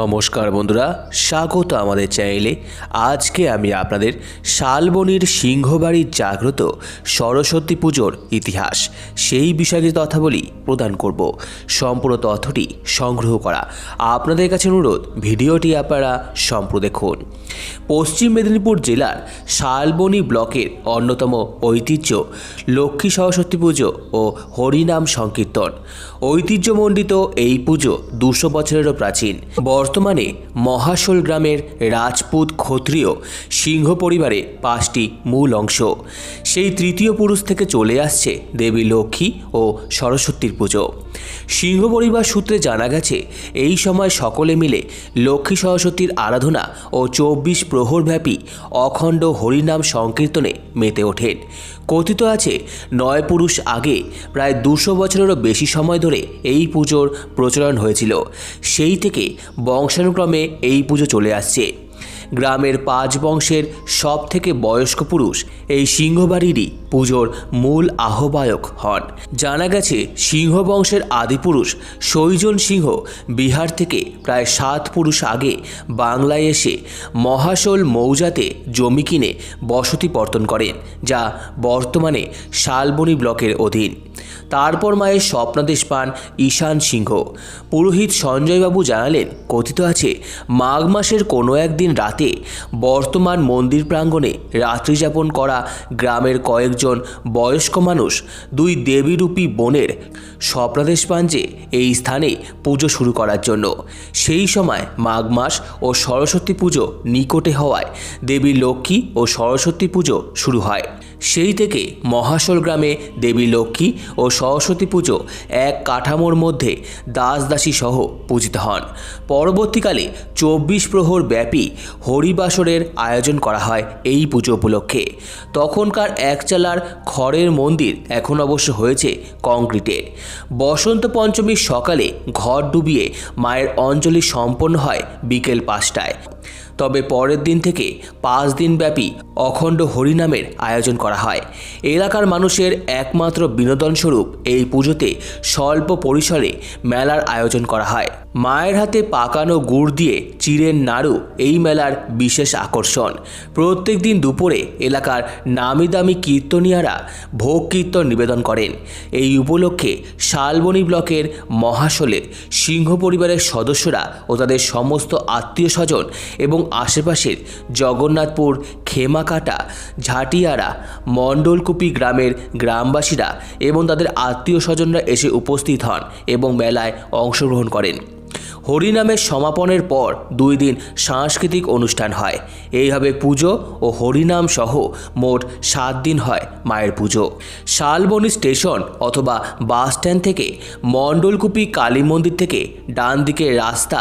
নমস্কার বন্ধুরা, স্বাগত আমাদের চ্যানেলে। আজকে আমি আপনাদের শালবনির সিংহবাড়ির জাগ্রত সরস্বতী পুজোর ইতিহাস, সেই বিষয়ে তথ্যাবলী প্রদান করব। সম্পূর্ণ তথ্যটি সংগ্রহ করা আপনাদের কাছে অনুরোধ, ভিডিওটি আপনারা সম্পূর্ণ দেখুন। পশ্চিম মেদিনীপুর জেলার শালবনি ব্লকের অন্যতম ঐতিহ্য লক্ষ্মী সরস্বতী পুজো ও হরিনাম সংকীর্তন। ঐতিহ্যমণ্ডিত এই পুজো দুশো বছরেরও প্রাচীন। বর্তমানে মহাশোল গ্রামের রাজপুত ক্ষত্রিয় সিংহ পরিবারে পাঁচটি মূল অংশ। সেই তৃতীয় পুরুষ থেকে চলে আসছে দেবী লক্ষ্মী ও সরস্বতীর পুজো। সিংহ পরিবার সূত্রে জানা গেছে, এই সময় সকলে মিলে লক্ষ্মী সরস্বতীর আরাধনা ও চব্বিশ প্রহরব্যাপী অখণ্ড হরিনাম সংকীর্তনে মেতে ওঠেন। কথিত আছে, নয় পুরুষ আগে প্রায় দুশো বছরেরও বেশি সময় ধরে এই পুজোর প্রচলন হয়েছিল। সেই থেকে বংশানুক্রমে এই পুজো চলে আসছে। গ্রামের পাঁচ বংশের সব থেকে বয়স্ক পুরুষ এই সিংহবাড়িরই পুজোর মূল আহ্বায়ক হন। জানা গেছে, সিংহ বংশের আদিপুরুষ সৈজন সিংহ বিহার থেকে প্রায় সাত পুরুষ আগে বাংলায় এসে মহাশোল মৌজাতে জমি কিনে বসতি পর্তন করেন, যা বর্তমানে শালবনি ব্লকের অধীন। তারপর মায়ের স্বপ্নাদেশ পান ঈশান সিংহ। পুরোহিত সঞ্জয়বাবু জানালেন, কথিত আছে, মাঘ মাসের কোনো একদিন রাতে বর্তমান মন্দির প্রাঙ্গণে রাত্রিযাপন করা গ্রামের কয়েকজন বয়স্ক মানুষ, দুই দেবীরূপী বোনের স্বপ্নাদেশ পান যে এই স্থানে পুজো শুরু করার জন্য। সেই সময় মাঘ মাস ও সরস্বতী পুজো নিকটে হওয়ায় দেবী লক্ষ্মী ও সরস্বতী পুজো শুরু হয়। সেই থেকে মহাশোল গ্রামে দেবী লক্ষ্মী ও সরস্বতী পুজো এক কাঠামোর মধ্যে দাস দাসী সহ পূজিত হন। পরবর্তীকালে চব্বিশ প্রহর ব্যাপী হরিবাসরের আয়োজন করা হয় এই পুজো উপলক্ষে। তখনকার একচালার খড়ের মন্দির এখন অবশ্য হয়েছে কংক্রিটের বসন্ত পঞ্চমীর সকালে ঘর ডুবিয়ে মায়ের অঞ্জলি সম্পন্ন হয় বিকেল পাঁচটায়। তবে পরের দিন থেকে পাঁচ দিনব্যাপী অখণ্ড হরিনামের আয়োজন করা হয়। এলাকার মানুষের একমাত্র বিনোদন স্বরূপ এই পুজোতে স্বল্প পরিসরে মেলার আয়োজন করা হয়। মায়ের হাতে পাকানো গুড় দিয়ে চিড়ের নাড়ু এই মেলার বিশেষ আকর্ষণ। প্রত্যেক দিন দুপুরে এলাকার নামি দামি কীর্তনিয়ারা ভোগ কীর্তন নিবেদন করেন। এই উপলক্ষে শালবনী ব্লকের মহাশোলে সিংহ পরিবারের সদস্যরা ও তাদের সমস্ত আত্মীয় স্বজন এবং আশেপাশের জগন্নাথপুর খেমাকাটা ঝাটিয়ারা, মণ্ডলকুপি গ্রামের গ্রামবাসীরা এবং তাদের আত্মীয় স্বজনরা এসে উপস্থিত হন এবং মেলায় অংশগ্রহণ করেন। হরিনামের সমাপনের পর দুই দিন সাংস্কৃতিক অনুষ্ঠান হয়। এইভাবে পুজো ও হরিনাম সহ মোট সাত দিন হয় মায়ের পুজো। শালবনি স্টেশন অথবা বাস স্ট্যান্ড থেকে মণ্ডলকুপি কালী মন্দির থেকে ডান দিকে রাস্তা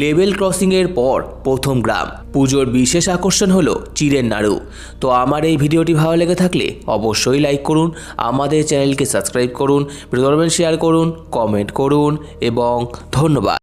লেভেল ক্রসিংয়ের পর প্রথম গ্রাম। পুজোর বিশেষ আকর্ষণ হলো চিড়ের নাড়ু। তো আমার এই ভিডিওটি ভালো লেগে থাকলে অবশ্যই লাইক করুন, আমাদের চ্যানেলকে সাবস্ক্রাইব করুন ভিডিও শেয়ার করুন কমেন্ট করুন এবং ধন্যবাদ।